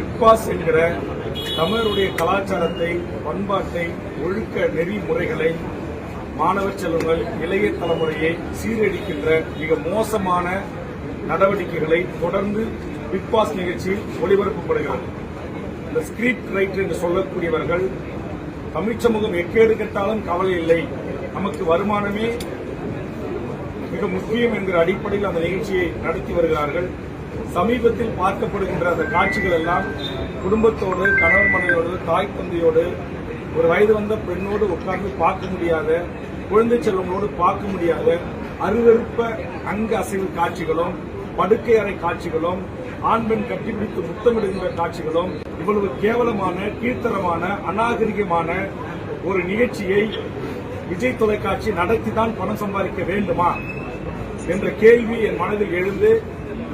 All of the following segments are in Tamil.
பிக் பாஸ் என்கிற தமிழருடைய கலாச்சாரத்தை பண்பாட்டை ஒழுக்க நெறிமுறைகளை மாணவர் செல்வங்கள் இளைய தலைமுறையை சீரழிக்கின்ற மிக மோசமான நடவடிக்கைகளை தொடர்ந்து பிக் பாஸ் நிகழ்ச்சியில் ஒளிபரப்பப்படுகிறது. இந்த ஸ்கிரிப்ட் ரைட்டர் என்று சொல்லக்கூடியவர்கள் தமிழ் சமூகம் எக்கேடு கெட்டாலும் கவலை இல்லை. நமக்கு வருமானமே மிக முக்கியம் என்கிற அடிப்படையில் அந்த நிகழ்ச்சியை நடத்தி வருகிறார்கள். சமீபத்தில் பார்க்கப்படுகின்ற அந்த காட்சிகள் எல்லாம் குடும்பத்தோடு கணவன் மனைவியோடு தாய் தந்தையோடு ஒரு வயது வந்த பெண்ணோடு உட்கார்ந்து பார்க்க முடியாத குழந்தை செல்வங்களோடு பார்க்க முடியாத அருவருப்ப அங்க அசைவு காட்சிகளும் படுக்கை அறை காட்சிகளும் ஆண் பெண் கட்டிப்பிடித்து முத்தமிடுகின்ற காட்சிகளும் இவ்வளவு கேவலமான கீழ்த்தரமான அநாகரிகமான ஒரு நிகழ்ச்சியை விஜய் தொலைக்காட்சி நடத்தி தான் பணம் சம்பாதிக்க வேண்டுமா? என்ற கேள்வி என் மனதில் எழுந்து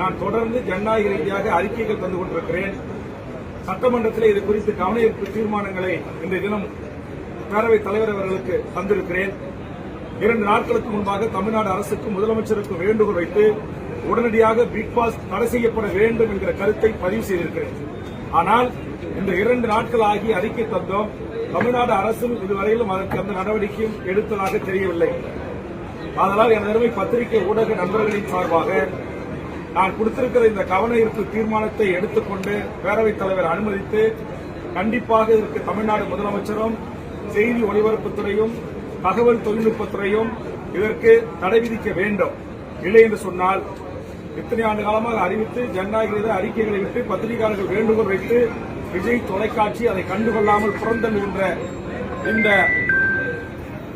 நான் தொடர்ந்து ஜனநாயக ரீதியாக அறிக்கைகள் தந்து கொண்டிருக்கிறேன். சட்டமன்றத்தில் இது குறித்து கவனஈர்ப்பு தீர்மானங்களை இன்றைய தினம் பேரவைத் தலைவர் அவர்களுக்கு தந்திருக்கிறேன். இரண்டு நாட்களுக்கு முன்பாக தமிழ்நாடு அரசுக்கு முதலமைச்சருக்கு வேண்டுகோள் வைத்து உடனடியாக பிக் பாஸ் தடை செய்யப்பட வேண்டும் என்கிற கருத்தை பதிவு செய்திருக்கிறேன். ஆனால் இந்த இரண்டு நாட்கள் ஆகி அறிக்கை தந்தோம். தமிழ்நாடு அரசும் இதுவரையிலும் அதற்கு அந்த நடவடிக்கையும் எடுத்ததாக தெரியவில்லை. அதனால் எனது பத்திரிகை ஊடக நண்பர்களின் சார்பாக நான் கொடுத்திருக்கிற இந்த கவன ஈர்ப்பு தீர்மானத்தை எடுத்துக்கொண்டு பேரவைத் தலைவர் அனுமதித்து கண்டிப்பாக இதற்கு தமிழ்நாடு முதலமைச்சரும் செய்தி ஒலிபரப்புத்துறையும் தகவல் தொழில்நுட்பத்துறையும் இதற்கு தடை விதிக்க வேண்டும். இல்லை என்று சொன்னால் இத்தனை ஆண்டு காலமாக அறிவித்து ஜனநாயக அறிக்கைகளை விட்டு பத்திரிகையாளர்கள் வேண்டுகோள் வைத்து விஜய் தொலைக்காட்சி அதை கண்டுகொள்ளாமல் புறந்தள்ளுகின்ற இந்த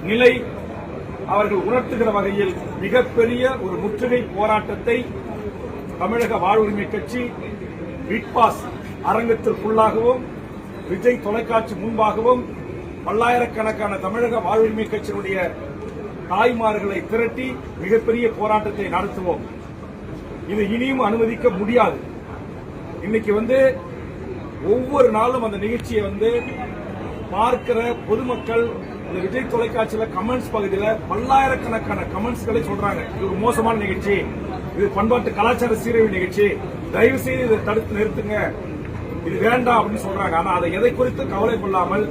நிலை அவர்கள் உணர்த்துகிற வகையில் மிகப்பெரிய ஒரு முற்றுகை போராட்டத்தை தமிழக வாழ்வுரிமை கட்சி பிக் பாஸ் அரங்கத்திற்குள்ளாகவும் விஜய் தொலைக்காட்சி முன்பாகவும் பல்லாயிரக்கணக்கான தமிழக வாழ்வுரிமை கட்சியினுடைய தாய்மார்களை திரட்டி மிகப்பெரிய போராட்டத்தை நடத்துவோம். இது இனியும் அனுமதிக்க முடியாது. இன்னைக்கு வந்து ஒவ்வொரு நாளும் அந்த நிகழ்ச்சியை வந்து பார்க்கிற பொதுமக்கள் இந்த விஜய் தொலைக்காட்சியில கமெண்ட்ஸ் பகுதியில் பல்லாயிரக்கணக்கான கமெண்ட்ஸ்களை சொல்றாங்க. இது ஒரு மோசமான நிகழ்ச்சி. இது பண்பாட்டு கலாச்சார சீரழிவு நிகழ்ச்சி. தயவு செய்து இதை தடுத்து நிறுத்துங்க. இது வேண்டாம் அப்படின்னு சொல்றாங்க. ஆனா அதை எதை குறித்து கவலை கொள்ளாமல்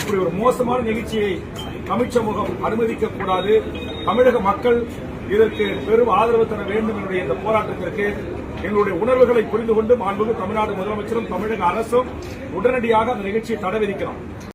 இப்படி ஒரு மோசமான நிகழ்ச்சியை தமிழ் சமூகம் அனுமதிக்க கூடாது. தமிழக மக்கள் இதற்கு பெரும் ஆதரவு தர வேண்டும் என்னுடைய இந்த போராட்டத்திற்கு. எங்களுடைய உணர்வுகளை புரிந்து கொண்டு மாண்புமிகு தமிழ்நாடு முதலமைச்சரும் தமிழக அரசும் உடனடியாக அந்த நிகழ்ச்சியை தடை விதிக்கிறோம்